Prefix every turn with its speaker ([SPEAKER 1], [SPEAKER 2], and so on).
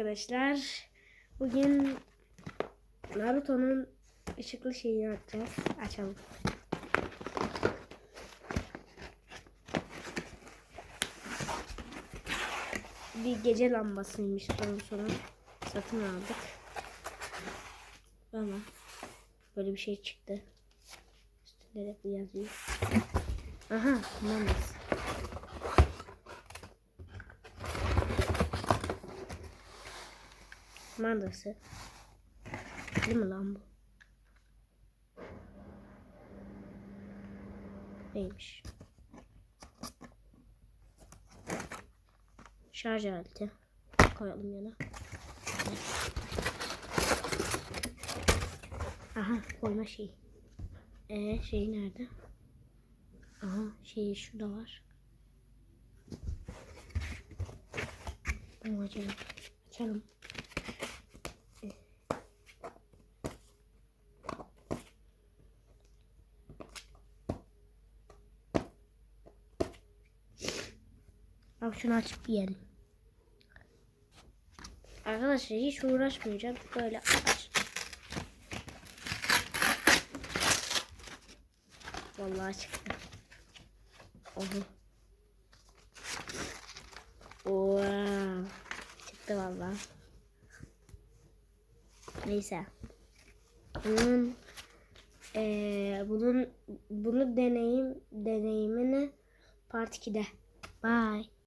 [SPEAKER 1] Arkadaşlar bugün Naruto'nun ışıklı şeyini açacağız. Açalım. Bir gece lambasıymış ondan sonra satın aldık. Ama böyle bir şey çıktı. Üstünde de bu yazıyor. Aha, lambası. Mandası. Değil mi lan bu? Neymiş? Şarj aleti. Koyalım yana. Aha koyma şeyi. Ee şey nerede? Aha şey şurada var. Bunu açalım. Açalım. Abi şunu açıp yiyelim. Arkadaşlar hiç uğraşmayacağım. Böyle aç. Vallahi çıktı. Oho. Wow. Çıktı vallahi. Neyse. Bunun eee bunun bunu deneyim deneyimini part 2'de. Bye.